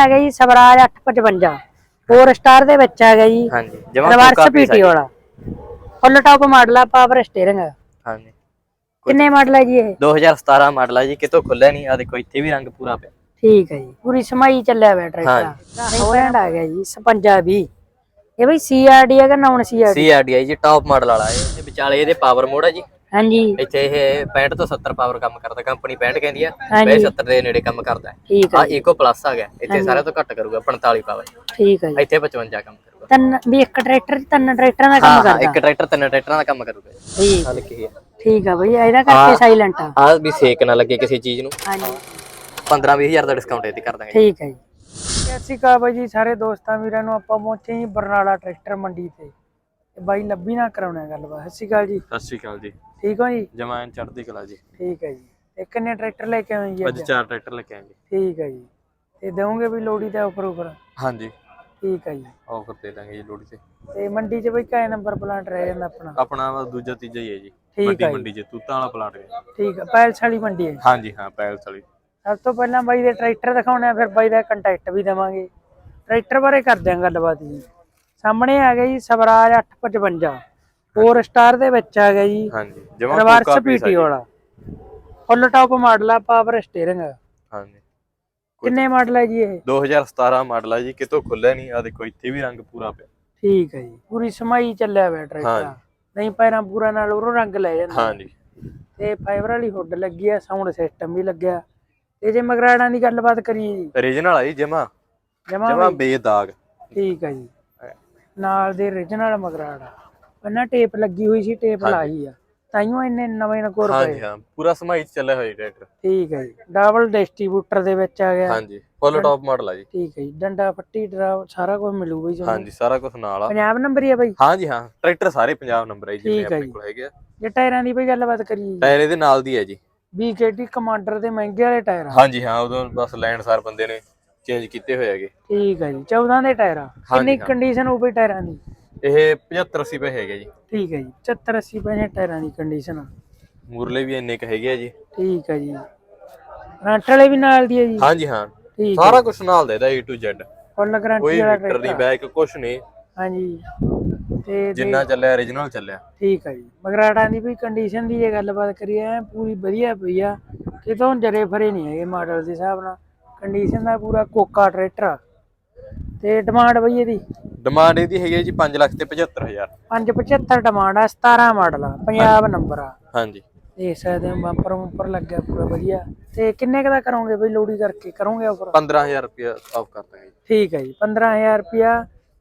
ਹੈਗਾ ਜੀ ਸਵਰਾਜ 855 4 ਸਟਾਰ ਦੇ ਵਿੱਚ ਹੈਗਾ ਜੀ ਹਾਂਜੀ ਰਿਵਰਸ ਪੀਟੀ ਵਾਲਾ। ਫੁੱਲ ਟਾਪ ਮਾਡਲ ਆ ਪਾਵਰ ਸਟੀਅਰਿੰਗ। ਹਾਂਜੀ। ਕਿੰਨੇ ਮਾਡਲ ਹੈ ਜੀ ਇਹ? 2017 ਮਾਡਲ ਆ ਜੀ ਕਿਤੋਂ ਖੁੱਲਿਆ ਨਹੀਂ ਆ ਦੇਖੋ ਇੱਥੇ ਵੀ ਰੰਗ ਪੂਰਾ ਪਿਆ। ਠੀਕ ਹੈ ਜੀ ਪੂਰੀ ਸਮਾਈ ਚੱਲਿਆ ਹੋਇਆ ਟਰੈਕਟਰ। ਹੋਲੈਂਡ ਆ ਗਿਆ ਜੀ 55 ਇਹ ਬਈ ਸੀਆਰਡੀ ਹੈਗਾ ਨਾਨ ਸੀਆਰਡੀ CRDI ਜੀ ਟਾਪ ਮਾਡਲ ਵਾਲਾ ਇਹ। ਤੇ ਵਿਚਾਲੇ ਇਹਦੇ ਪਾਵਰ ਮੋਡ ਆ ਜੀ। ਹਾਂਜੀ। ਇੱਥੇ ਇਹ 65 ਤੋਂ 70 ਪਾਵਰ ਕੰਮ ਕਰਦਾ ਕੰਪਨੀ 65 ਕਹਿੰਦੀ ਆ ਹਾਂਜੀ। ਇਹ 70 ਦੇ ਨੇੜੇ ਕੰਮ ਕਰਦਾ। ਠੀਕ ਆ ਹੈ ਇਕੋ ਪਲੱਸ ਆ ਗਿਆ ਇੱਥੇ ਸਾਰਿਆਂ ਤੋਂ ਘੱਟ ਕਰੂਗਾ 45 ਪਾਵਰ ਠੀਕ ਹੈ ਜੀ। ਇੱਥੇ 55 ਕੰਮ ਕਰੂਗਾ। ਤਿੰਨ ਵੀ ਇੱਕ ਟਰੈਕਟਰ 'ਚ ਤਿੰਨ ਟਰੈਕਟਰਾਂ ਦਾ ਕੰਮ ਹਾਂ ਕਰਦਾ? ਇੱਕ ਟਰੈਕਟਰ ਤਿੰਨ ਟਰੈਕਟਰਾਂ ਦਾ ਕੰਮ ਕਰੂਗਾ। ਜੀ ਠੀਕ। ਆ ਲਿਖੀ ਹੈ ਠੀਕ ਆ ਬਈ ਇਹਦਾ ਕਰਕੇ ਸਾਇਲੈਂਟ ਆ। ਆ ਵੀ ਸੇਕ ਨਾ ਲੱਗੇ ਕਿਸੇ ਚੀਜ਼ ਨੂੰ। ਹਾਂਜੀ। 15 20000 ਦਾ ਡਿਸਕਾਊਂਟ ਇਹਦੇ ਕਰ ਦਾਂਗੇ। ਠੀਕ ਹੈ ਜੀ। ਸਤਿ ਸ਼੍ਰੀ ਅਕਾਲ ਬਾਈ ਜੀ ਸਾਰੇ ਦੋਸਤਾਂ ਵੀਰਾਂ ਨੂੰ ਆਪਾਂ ਪਹੁੰਚੇ ਜੀ ਬਰਨਾਲਾ ਟਰੈਕਟਰ ਮੰਡੀ ਤੇ ਤੇ। ਬਾਈ ਲੱਭੀ ਨਾ ਕਰਾਉਣਾ ਗੱਲਬਾਤ। ਸਤਿ ਸ਼੍ਰੀ ਅਕਾਲ ਜੀ। ਸਤਿ ਸ਼੍ਰੀ ਅਕਾਲ ਜੀ। ਠੀਕ ਹੋ ਜੀ? ਜਮਾਨ ਚੜ੍ਹਦੀ ਕਲਾ ਜੀ। ਠੀਕ ਹੈ ਜੀ। ਤੇ ਕਿੰਨੇ ਟਰੈਕਟਰ ਲੈ ਕੇ ਆਏ ਜੀ ਅੱਜ ਚਾਰ ਟਰੈਕਟਰ ਲੈ ਕੇ ਆਏ ਜੀ। ਠੀਕ ਹੈ ਜੀ। ਤੇ ਦੇਵੋਗੇ ਵੀ ਲੋੜੀ ਦਾ ਉੱਪਰ ਉੱਪਰ? ਹਾਂਜੀ। ਠੀਕ ਹੈ ਜੀ। ਆਫਰ ਦੇ ਦਾਂਗੇ ਜੀ ਲੋੜੀ ਤੇ। ਤੇ ਮੰਡੀ 'ਚ ਬਈ ਕਾਇ ਨੰਬਰ ਪਲਾਂਟ ਰਹਿ ਜਾਂਦਾ ਆਪਣਾ? ਆਪਣਾ ਦੂਜਾ ਤੀਜਾ ਹੀ ਹੈ ਜੀ। ਠੀਕ ਹੈ। ਮੰਡੀ ਚ ਤੂਤਾਂ ਵਾਲਾ ਪਲਾਟ ਹੈ। ਠੀਕ ਹੈ। ਪੈਲਸ ਵਾਲੀ ਮੰਡੀ ਹੈ ਹਾਂਜੀ ਹਾਂ ਪੈਲਸ ਵਾਲੀ। ਸਭ ਤੋਂ ਪਹਿਲਾਂ ਬਾਈ ਦੇ ਟਰੈਕਟਰ ਦਿਖਾਉਣੇ ਆ ਫਿਰ ਬਾਈ ਦਾ ਕੰਟੈਕਟ ਵੀ ਦੇਵਾਂਗੇ। ਟਰੈਕਟਰ ਬਾਰੇ ਕਰਦੇ ਆਂ ਗੱਲਬਾਤ ਜੀ। ਸਾਹਮਣੇ ਆ ਗਿਆ ਜੀ ਸਵਰਾਜ 855 4 ਸਟਾਰ ਦੇ ਵਿੱਚ ਆ ਗਿਆ ਜੀ। ਹਾਂਜੀ ਜਮਾ ਰਿਵਰਸ ਪੀਟੀ ਵਾਲਾ। ਫੁੱਲ ਟਾਪ ਮਾਡਲ ਆ ਪਾਵਰ ਸਟੀਅਰਿੰਗ ਹਾਂਜੀ। ਕਿੰਨੇ ਮਾਡਲ ਹੈ ਜੀ ਇਹ? 2017 ਮਾਡਲ ਆ ਜੀ ਕਿਤੋਂ ਖੁੱਲਿਆ ਨਹੀਂ ਆ ਦੇਖੋ ਇੱਥੇ ਵੀ ਰੰਗ ਪੂਰਾ ਪਿਆ। ਠੀਕ ਹੈ ਜੀ ਪੂਰੀ ਸਮਾਈ ਚੱਲਿਆ ਹੋਇਆ ਟਰੈਕਟਰ। ਨਹੀਂ ਪੈਰਾਂ ਪੂਰਾ ਨਾਲ ਉਹ ਰੰਗ ਲੈ ਜਾਂਦਾ ਹਾਂਜੀ। ਤੇ ਫਾਈਬਰ ਵਾਲੀ ਹੁੱਡ ਲੱਗੀ ਆ ਸਾਊਂਡ ਸਿਸਟਮ ਵੀ ਲੱਗਿਆ। ਤੇ ਜੇ ਮਗਰਾੜਾਂ ਦੀ ਗੱਲਬਾਤ ਕਰੀਏ ਜੀ। ਓਰੀਜਨਲ ਆ ਜੀ ਜਮਾ। ਜਮਾ ਬੇਦਾਗ। ਠੀਕ ਹੈ ਜੀ। ਨਾਲ ਦੇ origignal ਮਗਰਾੜਾ ਪਹਿਲਾਂ ਟੇਪ ਲੱਗੀ ਹੋਈ ਸੀ ਟੇਪ ਲਾਈ ਆ। ਤਾਈਓ ਇੰਨੇ ਨਵੇਂ ਨਕੋਰ ਹਾਂਜੀ ਪਏ ਹਾਂ ਪੂਰਾ ਸਮਾਈ ਚ ਚੱਲਿਆ ਹੋਇਆ ਟਰੈਕਟਰ। ਠੀਕ ਹੈ ਜੀ। ਡਬਲ ਡਿਸਟ੍ਰੀਬਿਊਟਰ ਦੇ ਵਿੱਚ ਆ ਗਿਆ। ਹਾਂਜੀ ਫੁੱਲ ਟਾਪ ਮਾਡਲ ਆ ਜੀ। ਠੀਕ ਹੈ ਜੀ। ਡੰਡਾ ਪੱਟੀ ਡਰਾਵ ਸਾਰਾ ਕੁਝ ਮਿਲੂਗਾ ਜੀ ਹਾਂਜੀ ਸਾਰਾ ਕੁਝ ਨਾਲ ਆ। ਪੰਜਾਬ ਨੰਬਰ ਹੀ ਆ ਬਾਈ? ਹਾਂਜੀ ਹਾਂ ਟਰੈਕਟਰ ਸਾਰੇ ਪੰਜਾਬ ਨੰਬਰ ਹੈ ਜੀ ਜਿਵੇਂ ਆਪਣੇ। ਕੋਲ ਹੈਗੇ ਆ। ਜੇ ਟਾਇਰਾਂ ਦੀ ਬਈ ਗੱਲਬਾਤ ਕਰੀਏ ਟਾਇਰ ਇਹਦੇ ਨਾਲ ਦੀ ਹੈ ਜੀ। BKT ਕਮਾਂਡਰ ਦੇ ਮਹਿੰਗੇ ਵਾਲੇ ਟਾਇਰ ਆ। ਹਾਂਜੀ ਹਾਂ ਉਦੋਂ ਬਸ ਲੈਣ ਸਾਰ ਬੰਦੇ ਨੇ ਚੇਂਜ ਕੀਤੇ ਹੋਏ ਹੈਗੇ। ਠੀਕ ਹੈ ਜੀ। 14 ਦੇ ਟਾਇਰ ਆ। ਕਿੰਨੀ। ਕੰਡੀਸ਼ਨ ਹੋ ਬਈ ਟਾਇਰਾਂ ਦੀ? ਇਹ 75 80 ਰੁਪਏ ਹੈਗੇ ਜੀ। ਠੀਕ ਹੈ ਜੀ 70 80 ਪੈਸੇ ਟਾਇਰਾਂ ਦੀ ਕੰਡੀਸ਼ਨ ਮੂਰਲੇ ਵੀ ਇੰਨੇ ਕ ਹੈਗੇ ਆ ਜੀ। ਠੀਕ ਹੈ ਜੀ। ਰੰਟ ਵਾਲੇ ਵੀ ਨਾਲ ਦੀ ਹੈ ਜੀ? ਹਾਂਜੀ ਹਾਂ। ਸਾਰਾ ਕੁਝ ਨਾਲ ਦਾ ਇਹਦਾ A to Z full guarantee ਵਾਲਾ ਟਰੈਕਟਰ ਬੈਕ ਕੁਝ ਨਹੀਂ। ਹਾਂਜੀ। ਤੇ ਦੇ- ਜਿੰਨਾ ਚੱਲਿਆ origignal ਚੱਲਿਆ। ਠੀਕ ਹੈ ਜੀ। ਮਗਰਾਟਾਂ ਦੀ ਵੀ ਕੰਡੀਸ਼ਨ ਦੀ ਜੇ ਗੱਲਬਾਤ ਕਰੀਏ ਪੂਰੀ ਵਧੀਆ ਪਈ ਆ। ਕਿਤੋਂ ਜਰੇ ਫਰੇ ਨਹੀਂ ਹੈਗੇ ਮਾਡਲ ਦੇ ਹਿਸਾਬ ਨਾਲ। ਕੰਡੀਸ਼ਨ ਦਾ ਪੂਰਾ ਕੋਕਾ ਟਰੈਕਟਰ ਆ। ਤੇ ਡਿਮਾਂਡ ਬਈ ਇਹਦੀ? ਡਿਮਾਂਡ ਇਹਦੀ ਹੈਗੀ ਹੈ ਜੀ 5 ਲੱਖ ਤੇ 75000 575 ਡਿਮਾਂਡ ਆ 17 ਮਾਡਲ ਆ ਪੰਜਾਬ ਨੰਬਰ ਆ। ਹਾਂਜੀ। ਦੇਖ ਸਕਦੇ ਹੋ ਬੰਪਰ ਬੰਪਰ ਲੱਗਿਆ ਪੂਰਾ ਵਧੀਆ। ਤੇ ਕਿੰਨੇ ਕੁ ਦਾ ਕਰੋਗੇ ਬਈ ਲੋਡੀ ਕਰਕੇ? ਕਰੋਗੇ ਆਫਰ 15000 ਰੁਪਏ ਆਫ ਕਰ ਦਾਂਗੇ ਜੀ। ਠੀਕ ਹੈ ਜੀ 15000 ਰੁਪਿਆ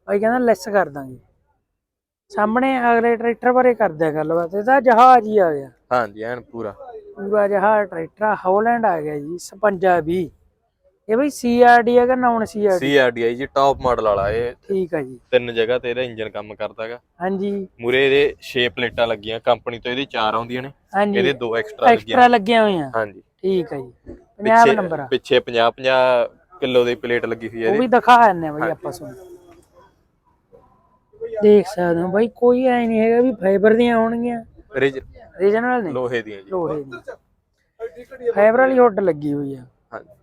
ਭਾਈ ਕਹਿੰਦਾ ਲੈਸ ਕਰ ਦਾਂਗੇ। ਸਾਹਮਣੇ ਅਗਲੇ ਟਰੈਕਟਰ ਬਾਰੇ ਕਰਦੇ ਆ ਗੱਲਬਾਤ। ਇਹਦਾ ਜਹਾਜ਼ ਹੀ ਆ ਗਿਆ। ਹਾਂਜੀ ਐਨ ਪੂਰਾ। ਪੂਰਾ ਜਹਾਜ਼ ਟਰੈਕਟਰ ਹੌਲੈਂਡ ਆ ਗਿਆ ਜੀ 56 ਇਹ ਬਈ ਸੀਆਰਡੀ ਹੈਗਾ ਨਾਨ ਸੀਆਰਡੀ CRDI ਜੀ ਟਾਪ ਮਾਡਲ ਵਾਲਾ ਇਹ। ਠੀਕ ਹੈ ਜੀ। ਤਿੰਨ ਜਗ੍ਹਾ ਤੇ ਇਹਦਾ ਇੰਜਨ ਕੰਮ ਕਰਦਾਗਾ ਹਾਂਜੀ। ਮੂਰੇ ਇਹਦੇ 6 ਪਲੇਟਾਂ ਲੱਗੀਆਂ ਕੰਪਨੀ ਤੋਂ ਇਹਦੀ 4 ਆਉਂਦੀਆਂ ਨੇ। ਹਾਂਜੀ। ਇਹਦੇ ਦੋ ਐਕਸਟਰਾ ਲੱਗੀਆਂ। ਐਕਸਟਰਾ ਲੱਗੀਆਂ ਹੋਈਆਂ। ਹਾਂਜੀ। ਠੀਕ ਹੈ ਜੀ। ਪੰਜਾਬ ਨੰਬਰ ਆ। ਪਿੱਛੇ 50 50 ਕਿਲੋ ਦੀ ਪਲੇਟ ਲੱਗੀ ਹੋਈ ਹੈ ਉਹ ਵੀ ਦਿਖਾ ਦਿੰਦੇ ਆ ਬਈ ਆਪਾਂ ਸੁਣ ਦੇਖ ਸਕਦੇ ਹੋ ਬਈ ਕੋਈ ਐ ਨਹੀਂ ਹੈਗਾ ਵੀ ਫਾਈਬਰ ਦੀਆਂ ਹੋਣਗੀਆਂ। ਰੀਜਨਲ ਨਹੀਂ ਲੋਹੇ ਦੀਆਂ ਜੀ। ਲੋਹੇ ਦੀ ਫਾਈਬਰ ਵਾਲੀ ਹੁੱਡ ਲੱਗੀ ਹੋਈ ਆ। ਹਾਂਜੀ।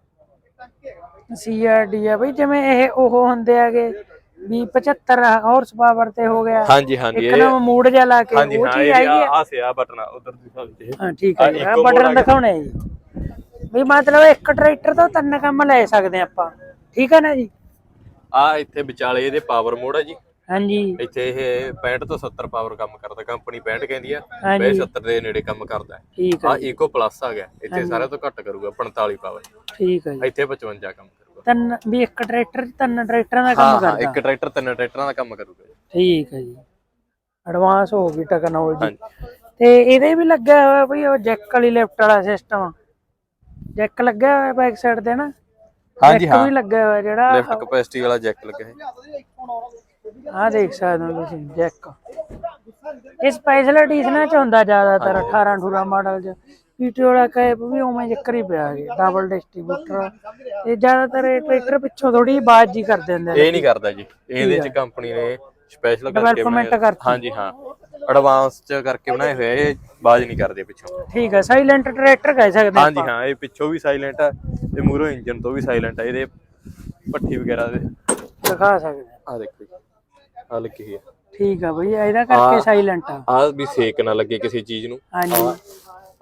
ਸੀਆਰਡੀ ਆ ਬਈ ਜਿਵੇਂ ਇਹ ਉਹ ਹੁੰਦੇ ਆਗੇ ਵੀ 75 ਹਾਰਸ ਪਾਵਰ ਤੇ ਹੋ ਗਿਆ। ਹਾਂਜੀ ਹਾਂਜੀ ਇੱਕ ਇਹ ਨਾ ਮੂਡ ਜਿਹਾ ਲਾ ਕੇ ਉਹ ਚੀਜ਼ ਇਹ ਆਈ ਹੈ। ਆ ਸੇ ਆ ਬਟਨ ਉਧਰ ਦਿਖਾ ਦੇ ਹਾਂ ਠੀਕ ਹੈ ਇੱਕੋ ਬਟਨ ਆ। ਦਿਖਾਉਣੇ ਆ ਜੀ। ਵੀ ਮਤਲਬ ਇੱਕ ਟਰੈਕਟਰ ਤੋਂ ਤਿੰਨ ਕੰਮ ਲੈ ਸਕਦੇ ਆਪਾਂ। ਠੀਕ ਹੈ ਨਾ ਜੀ? ਆ ਇੱਥੇ ਵਿਚਾਲੇ ਇਹਦੇ ਪਾਵਰ ਮੋਡ ਹੈ ਜੀ। ਹਾਂਜੀ। ਇੱਥੇ ਇਹ 65 ਤੋਂ 70 ਪਾਵਰ ਕੰਮ ਕਰਦਾ ਕੰਪਨੀ 65 ਕਹਿੰਦੀ ਆ ਹਾਂਜੀ। ਮੈਂ 70 ਦੇ ਨੇੜੇ ਕੰਮ ਕਰਦਾ। ਠੀਕ ਆ ਹੈ ਇਕੋ ਪਲੱਸ ਆ ਗਿਆ ਇੱਥੇ ਸਾਰਿਆਂ ਤੋਂ ਘੱਟ ਕਰੂਗਾ 45 ਪਾਵਰ ਠੀਕ ਹੈ ਜੀ। ਇੱਥੇ 55 ਕੰਮ ਕਰੂਗਾ। ਤਿੰਨ ਵੀ ਇੱਕ ਟਰੈਕਟਰ 'ਚ ਤਿੰਨ ਟਰੈਕਟਰਾਂ ਦਾ ਹਾਂ ਕੰਮ ਹਾਂ ਕਰਦਾ? ਇੱਕ ਟਰੈਕਟਰ ਤਿੰਨ ਟਰੈਕਟਰਾਂ ਦਾ ਕੰਮ ਕਰੂਗਾ ਜੀ। ਠੀਕ ਹੈ ਜੀ। ਐਡਵਾਂਸ ਹੋ ਗਈ ਟੈਕਨੋਲੋਜੀ ਹਾਂਜੀ। ਤੇ ਇਹਦੇ ਵੀ ਲੱਗਿਆ ਹੋਇਆ ਬਈ ਉਹ ਜੈਕ ਵਾਲੀ ਲਿਫਟ ਵਾਲਾ ਸਿਸਟਮ ਜੈਕ ਲੱਗਿਆ ਹੋਇਆ ਬੈਕ ਸਾਈਡ ਤੇ ਨਾ? ਹਾਂਜੀ ਜੈਕ ਹਾਂ। ਵੀ ਲੱਗਿਆ ਹੋਇਆ ਜਿਹੜਾ ਲਿਫਟ ਕਪੈਸਿਟੀ ਵਾਲਾ ਜੈਕ ਲੱਗਿਆ ਹੈ। ਆਹ ਦੇਖ ਸਕਦੇ ਹੋ ਤੁਸੀਂ ਜੈਕ। ਇਹ ਸਪੈਸ਼ਲ ਐਡੀਸ਼ਨਾਂ ਚ ਹੁੰਦਾ ਜ਼ਿਆਦਾਤਰ 18 18 ਮਾਡਲ ਚ। ਪੀਟੀ ਵਾਲਾ ਕੈਪ ਵੀ ਉਵੇਂ ਜਿਕਰ ਹੀ ਪਿਆ ਹੈ ਡਬਲ ਡਿਸਟ੍ਰੀਬਿਊਟਰ ਤੇ ਜ਼ਿਆਦਾਤਰ ਇਹ ਟਰੈਕਟਰ ਪਿੱਛੋਂ ਥੋੜੀ ਬਾਜ਼ ਜੀ ਕਰ ਦਿੰਦੇ ਨੇ। ਇਹ ਨਹੀਂ ਕਰਦਾ ਜੀ। ਇਹਦੇ ਚ ਕੰਪਨੀ ਨੇ ਸਪੈਸ਼ਲ ਕਰਕੇ ਬਣਾਇਆ। ਹਾਂਜੀ ਹਾਂ। ਐਡਵਾਂਸ ਚ ਕਰਕੇ ਬਣਾਏ ਹੋਏ ਆ, ਇਹ ਬਾਜ ਨਹੀਂ ਕਰਦੇ ਪਿੱਛੋਂ। ਠੀਕ ਹੈ ਸਾਇਲੈਂਟ ਟਰੈਕਟਰ ਕਹਿ ਸਕਦੇ ਹਾਂਜੀ ਹਾਂ ਇਹ ਪਿੱਛੋਂ ਵੀ ਸਾਇਲੈਂਟ ਆ ਤੇ ਮੂਰੋਂ ਇੰਜਨ ਤੋਂ ਵੀ ਸਾਇਲੈਂਟ ਆ। ਇਹਦੇ ਪੱਠੀ ਵਗੈਰਾ ਦੇ ਦਿਖਾ ਸਕਦੇ ਹਾਂ। ਆ ਦੇਖੋ ਆ ਲੱਗੀ ਹੋਈ ਆ ਠੀਕ ਆ ਬਈ ਇਹਦਾ ਕਰਕੇ ਹਾਂ। ਸਾਇਲੈਂਟ ਆ। ਆ ਵੀ ਸੇਕ ਨਾ ਲੱਗੇ ਕਿਸੇ ਚੀਜ਼ ਨੂੰ। ਹਾਂਜੀ।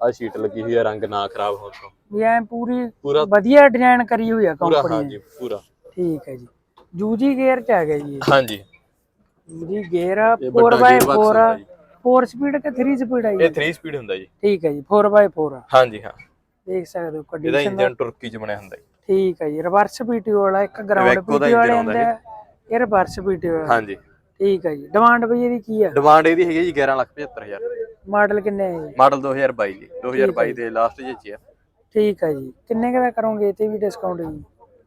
ਆ ਸ਼ੀਟ ਲੱਗੀ ਹੋਈ ਆ ਰੰਗ ਨਾ ਖਰਾਬ ਹੋਣ ਤੋਂ। ਵੀ ਐ ਪੂਰੀ ਪੂਰਾ ਵਧੀਆ ਡਿਜ਼ਾਈਨ ਕਰੀ ਹੋਈ ਆ ਪੂਰਾ ਕੰਪਨੀ ਹਾਂਜੀ ਪੂਰਾ। ਠੀਕ ਹੈ ਜੀ। ਜੂਜੀ ਗੇਅਰ ਚ ਆ ਗਿਆ ਜੀ ਹਾਂਜੀ ਜੂਜੀ ਗੇਅਰ ਇਹ ਵੱਡਾ 4x4 gearbox ਹੁੰਦਾ ਜੀ। 4 ਸਪੀਡ ਕਿ 3 ਸਪੀਡ ਆ ਇਹ ਜੀ 3 ਸਪੀਡ ਹੁੰਦਾ ਜੀ। ਠੀਕ ਹੈ ਜੀ 4x4 ਹਾਂਜੀ ਹਾਂ ਦੇਖ ਸਕਦੇ ਹੋ ਇਹਦਾ ਕੰਡੀਸ਼ਨ ਇੰਜਨ ਤੁਰਕੀ ਚ ਬਣਿਆ ਹੁੰਦਾ ਜੀ। ਠੀਕ ਹੈ ਜੀ ਰਿਵਰਸ ਪੀਟੀਓ ਵਾਲਾ ਇੱਕ ਗਰਾਊਂਡ Iveco ਦਾ ਪੀਟੀਓ ਵਾਲੇ engine ਹੁੰਦੇ ਆ ਇਹ ਰਿਵਰਸ ਪੀਟੀਓ ਵਾਲਾ ਹਾਂਜੀ ਠੀਕ ਹੈ ਜੀ। ਡਿਮਾਂਡ ਬਈ ਇਹਦੀ ਕੀ ਆ? ਡਿਮਾਂਡ ਇਹਦੀ ਹੈਗੀ ਜੀ 1175000 ਮਾਡਲ ਕਿੰਨੇ ਹੈ ਜੀ? ਮਾਡਲ 2022 ਜੀ। 2022 ਦੇ ਲਾਸਟ ਜੀ ਆ। ਠੀਕ ਹੈ ਜੀ। ਕਿੰਨੇ ਕੁ ਦਾ ਕਰੋਗੇ ਤੇ ਵੀ ਡਿਸਕਾਊਂਟ ਜੀ?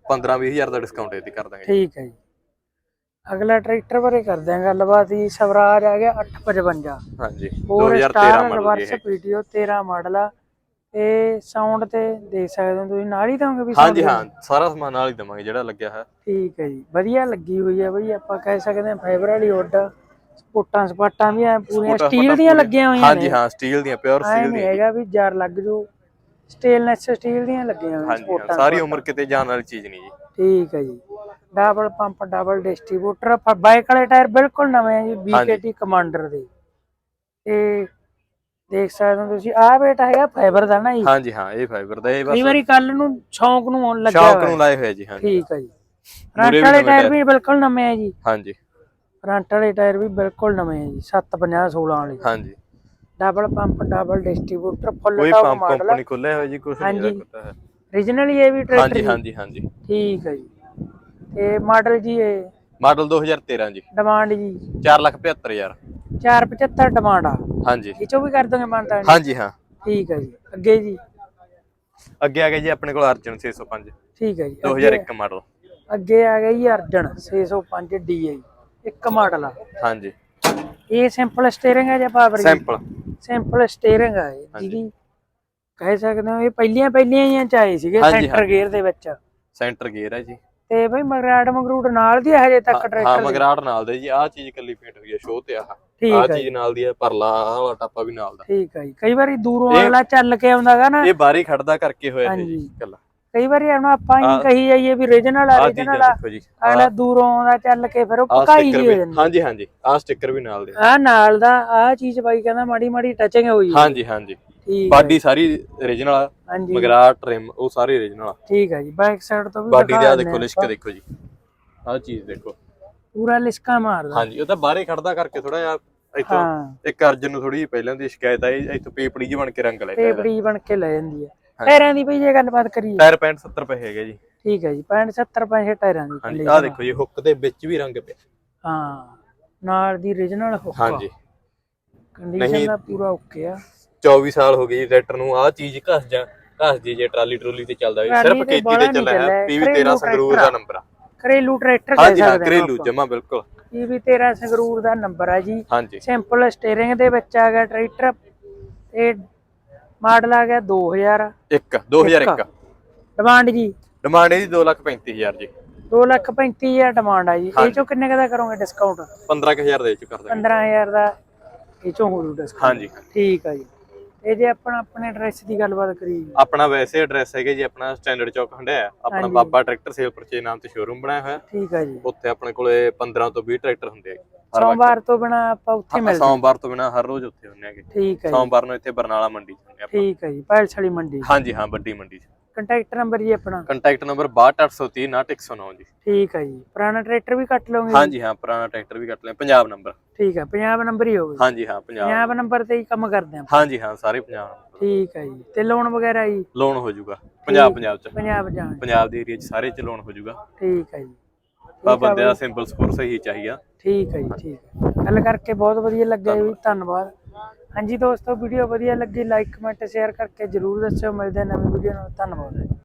15 20000 ਦਾ ਡਿਸਕਾਊਂਟ ਇਹਦੀ ਕਰ ਦਾਂਗੇ। ਠੀਕ ਹੈ ਜੀ। ਅਗਲਾ ਟਰੈਕਟਰ ਬਾਰੇ ਕਰਦੇ ਹਾਂ ਗੱਲਬਾਤ ਜੀ। ਸਵਰਾਜ ਆ ਗਿਆ 855 ਹਾਂਜੀ। ਹੋਰ 2013 star model reverse. PTO 13 model ਆ। ਇਹ ਸਾਊਂਡ ਤੇ ਦੇਖ ਸਕਦੇ ਹੋ ਤੁਸੀਂ ਨਾਲ ਹੀ ਦੋਗੇ ਵੀ ਹਾਂਜੀ ਹਾਂ ਸਾਰਾ ਸਮਾਨ ਨਾਲ ਹੀ ਦਵਾਂਗੇ ਜਿਹੜਾ ਲੱਗਿਆ ਹੈ ਠੀਕ ਹੈ ਜੀ ਵਧੀਆ ਲੱਗੀ ਹੋਈ ਹੈ ਬਈ ਆਪਾਂ ਕਹਿ ਸਕਦੇ ਹਾਂ ਫਾਈਬਰ ਵਾਲੀ ਉੱਡ ਸਪੋਟਾਂ ਸਪਾਟਾਂ ਵੀ ਐ ਪੂਰੀਆਂ ਸਟੀਲ ਦੀਆਂ। ਲੱਗੀਆਂ ਹੋਈਆਂ ਹਾਂਜੀ ਹਾਂ ਸਟੀਲ ਦੀਆਂ ਪਿਓਰ ਸਟੀਲ ਨਹੀਂ ਦੀਆਂ। ਹੈਗਾ ਵੀ ਜਰ ਲੱਗ ਜੂ ਸਟੇਨਲੈਸ ਸਟੀਲ ਦੀਆਂ ਲੱਗੀਆਂ ਹੋਈਆਂ ਸਪੋਟਾਂ ਸਾਰੀ ਉਮਰ ਕਿਤੇ ਜਾਣ ਵਾਲੀ ਚੀਜ਼ ਨਹੀਂ ਜੀ। ਠੀਕ ਹੈ ਜੀ double pump double distributor bike ਵਾਲੇ ਟਾਇਰ ਬਿਲਕੁਲ ਨਵੇਂ ਆ ਜੀ BKT ਕਮਾਂਡਰ ਦੇ। ਤੇ ਦੇਖ ਸਕਦੇ ਹੋ ਤੁਸੀਂ। ਆਹ ਬੇਟਾ ਹੈਗਾ ਫਾਈਬਰ ਦਾ ਨਾ ਜੀ। ਹਾਂਜੀ ਹਾਂ ਇਹ ਫਾਈਬਰ ਦਾ ਇਹ ਕਈ ਬਸ ਵਾਰੀ ਕੱਲ ਨੂੰ ਸ਼ੌਂਕ ਨੂੰ ਆਉਣ ਲੱਗਿਆ ਸ਼ੌਕ ਹੋਇਆ। ਨੂੰ ਲਾਏ ਹੋਏ ਜੀ ਹਾਂਜੀ ਠੀਕ ਹੈ ਜੀ। ਫਰੰਟ ਵਾਲੇ ਟਾਇਰ ਵੀ ਬਿਲਕੁਲ ਨਵੇਂ ਆ ਜੀ। ਹਾਂਜੀ। ਫਰੰਟ ਵਾਲੇ ਟਾਇਰ ਵੀ ਬਿਲਕੁਲ ਨਵੇਂ ਆ ਜੀ। 750 16 ਵਾਲੇ। ਹਾਂਜੀ। Double pump double distributor full ਕੋਈ ਟੌਪ ਪੰਪ ਮਾਡਲ ਕੰਪਨੀ ਖੁੱਲੇ ਹੋਏ ਜੀ ਕੁਝ ਨਹੀਂ ਹਾਂਜੀ। ਲੱਗਦਾ ਹੈ ਰੀਜਨਲੀ ਇਹ ਵੀ ਟਰੈਕਟਰ ਹਾਂਜੀ ਜੀ। ਹਾਂਜੀ ਹਾਂਜੀ। ਠੀਕ ਹੈ ਜੀ। ਤੇ ਮਾਡਲ ਜੀ ਇਹ? ਮਾਡਲ 2013 ਜੀ। ਡਿਮਾਂਡ ਜੀ। 475000 475 ਡਿਮਾਂਡ ਆ। ਹਾਂਜੀ। ਇਹ ਚੋਂ ਵੀ ਕਰ ਦੋਗੇ ਮਾਨਤਾ ਹਾਂਜੀ ਹਾਂ। ਠੀਕ ਹੈ ਜੀ। ਅੱਗੇ ਜੀ? ਅੱਗੇ ਆ ਗਿਆ ਜੀ ਆਪਣੇ ਕੋਲ ਅਰਜਨ 605 ਠੀਕ ਹੈ ਜੀ। 2001 ਮਾਡਲ। ਅੱਗੇ ਆ ਗਿਆ ਜੀ ਅਰਜਨ 605 DI ਇੱਕ ਮਾਡਲ ਆ। ਹਾਂਜੀ। ਇਹ ਸਿੰਪਲ ਸਟੀਅਰਿੰਗ ਹੈ ਜਾਂ ਪਾਵਰ ਸੈਂਪਲ ਸਿੰਪਲ ਸਟੀਅਰਿੰਗ ਆ ਇਹ। ਹਾਂਜੀ। ਜਿਹਦੀ ਕਹਿ ਸਕਦੇ ਹੋ ਇਹ ਪਹਿਲੀਆਂ ਪਹਿਲੀਆਂ ਹੀ ਚ ਆਏ ਸੀਗੇ ਹਾਂਜੀ, ਸੈਂਟਰ ਹਾਂਜੀ। ਗੇਅਰ ਦੇ ਵਿੱਚ? ਸੈਂਟਰ ਗੇਅਰ ਹੈ ਜੀ। ਤੇ ਬਈ ਮਗਰਾਟ ਮਗਰੂਟ ਨਾਲ ਦੀ ਹਜੇ ਤੱਕ ਹਾਂ ਟਰੈਕਟਰ ਮਗਰਾਟ ਨਾਲ ਦੇ ਜੀ। ਆਹ ਚੀਜ਼ ਕੱਲੀ ਪੇਂਟ ਹੋਈ ਹੈ ਸ਼ੋਅ ਤੇ ਆਹ ਠੀਕ ਹੈ ਚੀਜ਼ ਨਾਲ ਦੀ ਹੈ ਪਰਲਾ ਆਹ ਵਾਲਾ ਟਾਪਾ ਵੀ ਨਾਲ ਦਾ। ਠੀਕ ਹੈ ਜੀ। ਕਈ ਵਾਰੀ ਦੂਰੋਂ ਇਹ- ਅਗਲਾ ਚੱਲ ਕੇ ਆਉਂਦਾਗਾ ਨਾ। ਇਹ ਬਾਰੀ ਖੜਦਾ ਕਰਕੇ ਹੋਇਆ ਇਹ ਜੀ ਹਾਂਜੀ। ਕੱਲਾ ਕਈ ਵਾਰੀ ਹੁਣ ਆਪਾਂ ਹੀ ਆਹ- ਕਹੀ ਜਾਈਏ ਵੀ ਰੀਜਨਲ ਆ ਆਹ ਚੀਜ਼ਾਂ ਰੀਜਨਲ ਆ ਦੇਖੋ ਜੀ। ਅਗਲਾ ਦੂਰੋਂ ਆਉਂਦਾ ਚੱਲ ਕੇ ਫਿਰ ਉਹ ਪਕਾਈ ਸਟicker ਜੀ ਹੋ ਵੀ ਜਾਂਦੀ ਹਾਂਜੀ ਹਾਂਜੀ। ਆਹ ਸਟicker ਵੀ ਨਾਲ ਦੇ। ਆ ਨਾਲ ਦਾ ਆ ਚੀਜ਼ ਬਾਈ ਕਹਿੰਦਾ ਮਾੜੀ ਮਾੜੀ ਟੱਚਿੰਗ ਹੋਈ ਹੈ। ਹਾਂਜੀ ਹਾਂਜੀ। ਠੀਕ ਹੈ ਬਾਡੀ ਸਾਰੀ origignal ਆ ਹਾਂਜੀ। ਮਗਰਾਟ ਟ੍ਰਿਮ ਉਹ ਸਾਰੇ origignal ਆ। ਠੀਕ ਹੈ ਜੀ। ਬੈਕ ਸਾਈਡ ਤੋਂ ਵੀ ਬਾਡੀ ਦੇ ਦਿਖਾ ਆ ਦਿੰਦੇ ਦੇਖੋ ਲਿਸ਼ਕ ਆਪਾਂ। ਦੇਖੋ ਜੀ। ਆਹ ਚੀਜ਼ ਦੇਖੋ। ਪੂਰਾ ਲਿਸਕਾ ਮਾਰਦਾ। ਹਾਂਜੀ ਉਹ ਤਾਂ ਬਾਹਰੇ ਖੜਦਾ ਕਰਕੇ ਥੋੜਾ ਜਿਹਾ ਇੱਥੋਂ ਇੱਕ ਅਰਜਨ ਨੂੰ ਥੋੜੀ ਜਿਹੀ ਪਹਿਲਾਂ ਦੀ ਸ਼ਿਕਾਇਤ ਆਈ ਇੱਥੋਂ ਪੇਪੜੀ ਜਿਹੀ ਬਣ ਕੇ ਰੰਗ ਲੈ ਲਿਆ ਟੇਪੜੀ ਬਣ ਕੇ ਲੈ ਜਾਂਦੀ ਹੈ। ਟਾਇਰਾਂ ਦੀ ਬਈ ਜੇ ਗੱਲਬਾਤ ਕਰੀਏ। ਟਾਇਰ 65 70 ਰੁਪਏ ਹੈਗੇ ਜੀ। ਠੀਕ ਹੈ ਜੀ 65 70 ਪੈਸੇ ਟਾਇਰਾਂ ਦੀ ਹਾਂਜੀ ਆਹ ਦੇਖੋ ਜੀ ਹੁੱਕ ਦੇ ਵਿੱਚ ਵੀ ਰੰਗ ਪਿਆ। ਹਾਂ ਨਾਲ ਦੀ origignal ਹੁੱਕ ਹਾਂਜੀ। ਕੰਡੀਸ਼ਨ। ਦਾ ਪੂਰਾ ਓਕੇ ਆ। 24 ਸਾਲ ਹੋ ਗਏ ਜੀ ਟਰੈਕਟਰ ਨੂੰ ਆਹ ਚੀਜ਼ ਘਸ ਜਾ ਘਸ ਜੀ ਜੇ ਟਰਾਲੀ ਟਰੂਲੀ ਤੇ ਚੱਲਦਾ ਵੀ ਸਿਰਫ ਖੇਤੀ ਤੇ ਚੱਲਿਆ, ਪੀਵੀ ਘਰੇਲੂ 13 ਸੰਗਰੂਰ ਦਾ। ਨੰਬਰ ਆ। ਘਰੇਲੂ ਟਰੈਕਟਰ ਕਹਿ ਹਾਂਜੀ ਹਾਂ ਸਕਦੇ ਘਰੇਲੂ ਜਮਾ ਬਿਲਕੁਲ। ਇਹ ਵੀ 13 ਸੰਗਰੂਰ ਦਾ ਨੰਬਰ ਆ ਜੀ। ਹਾਂਜੀ। ਸਿੰਪਲ ਸਟੀਅਰਿੰਗ ਦੇ ਵਿੱਚ ਆ ਗਿਆ ਟਰੈਕਟਰ ਤੇ ਮਾਡਲ ਆ ਗਿਆ 2000 ਇੱਕ 2001 ਡਿਮਾਂਡ ਜੀ? ਡਿਮਾਂਡ ਇਹਦੀ 235000 ਜੀ। 2 ਲੱਖ 35000 ਡਿਮਾਂਡ ਆ ਜੀ। ਇਹ। ਚੋਂ ਕਿੰਨੇ ਕੁ ਦਾ ਕਰੋਗੇ ਡਿਸਕਾਊਂਟ 15000 ਦੇ ਚ ਕਰ ਦਾਂਗੇ। 15000 ਦਾ ਇਹ ਚੋਂ ਹੋ ਜੂ ਡਿਸਕਾਊਂਟ ਹਾਂਜੀ। ਠੀਕ ਆ ਜੀ। ਇਹ ਜੇ ਆਪਣਾ ਆਪਣੇ ਐਡਰੈਸ ਦੀ ਗੱਲਬਾਤ ਕਰੀਏ। ਆਪਣਾ ਵੈਸੇ ਐਡਰੈਸ ਹੈਗਾ ਜੀ ਆਪਣਾ ਸਟੈਂਡਰਡ ਚੌਕ ਹੰਡਿਆ ਆਪਣਾ। ਬਾਬਾ ਟਰੈਕਟਰ ਸੇਲ ਪਰਚੇ ਨਾਮ ਤੇ ਸ਼ੋਰੂਮ ਬਣਾਇਆ ਹੋਇਆ। ਠੀਕ ਆ ਜੀ। ਉੱਥੇ ਆਪਣੇ ਕੋਲੇ 15 ਤੋਂ 20 ਟਰੈਕਟਰ ਹੁੰਦੇ ਆ। ਸੋਮਵਾਰ ਤੋਂ ਬਿਨਾ ਆਪਾਂ ਉੱਥੇ ਮਿਲਦੇ। ਹਾਂ। ਸੋਮਵਾਰ ਤੋਂ ਬਿਨਾ ਹਰ ਰੋਜ਼ ਉੱਥੇ ਹੁੰਦੇ ਆਗੇ ਠੀਕ ਹੈ ਜੀ। ਸੋਮਵਾਰ ਨੂੰ ਇੱਥੇ ਬਰਨਾਲਾ ਮੰਡੀ ਚ ਆਪਾਂ। ਠੀਕ ਹੈ ਜੀ ਪੈਲਸ ਵਾਲੀ ਮੰਡੀ। ਹਾਂਜੀ ਹਾਂ ਵੱਡੀ ਮੰਡੀ ਚ। ਕੰਟੈਕਟ ਨੰਬਰ ਜੀ ਆਪਣਾ। ਕੰਟੈਕਟ ਨੰਬਰ 62830 6109 ਜੀ। ਠੀਕ ਹੈ ਜੀ। ਪੁਰਾਣਾ ਟਰੈਕਟਰ ਵੀ ਕੱਟ ਲਓਗੇ ਜੀ? ਹਾਂਜੀ ਹਾਂ ਪੁਰਾਣਾ ਟਰੈਕਟਰ ਵੀ ਕੱਟ ਲਿਆ। ਪੰਜਾਬ ਨੰਬਰ। ਠੀਕ ਹੈ ਪੰਜਾਬ ਨੰਬਰ ਹੀ ਹੋਵੇ ਹਾਂਜੀ ਹਾਂ ਪੰਜਾਬ ਪੰਜਾਬ ਨੰਬਰ। ਤੇ ਹੀ ਕੰਮ ਕਰਦੇ ਆਪਾਂ। ਹਾਂਜੀ ਹਾਂ ਸਾਰੇ ਪੰਜਾਬ। ਠੀਕ ਹੈ ਜੀ। ਤੇ ਲੋਨ ਵਗੈਰਾ ਜੀ? ਲੋਨ ਹੋ ਜਾਊਗਾ। ਪੰਜਾਬ ਪੰਜਾਬ ਚ। ਪੰਜਾਬ ਜਾਣ। ਪੰਜਾਬ ਦੇ ਏਰੀਆ ਚ ਸਾਰੇ ਚ ਲੋਨ ਹੋ ਜਾਊਗਾ। ਠੀਕ ਹੈ ਜੀ। ਬਾ ਬੰਦੇ ਦਾ ਸਿੰਪਲ ਸਕੋਰ ਸਹੀ ਚਾਹੀਦਾ। ਠੀਕ ਹੈ ਜੀ ਠੀਕ ਹੈ ਗੱਲ ਕਰਕੇ ਬਹੁਤ ਵਧੀਆ ਲੱਗਿਆ ਜੀ। ਧੰਨਵਾਦ। ਹਾਂਜੀ ਦੋਸਤੋ, ਵੀਡੀਓ ਵਧੀਆ ਲੱਗੀ ਲਾਈਕ ਕਮੈਂਟ ਸ਼ੇਅਰ ਕਰਕੇ ਜਰੂਰ ਦੱਸਿਓ। ਮਿਲਦੇ ਹਾਂ ਨਵੀਂ ਵੀਡੀਓ ਨਾਲ। ਧੰਨਵਾਦ।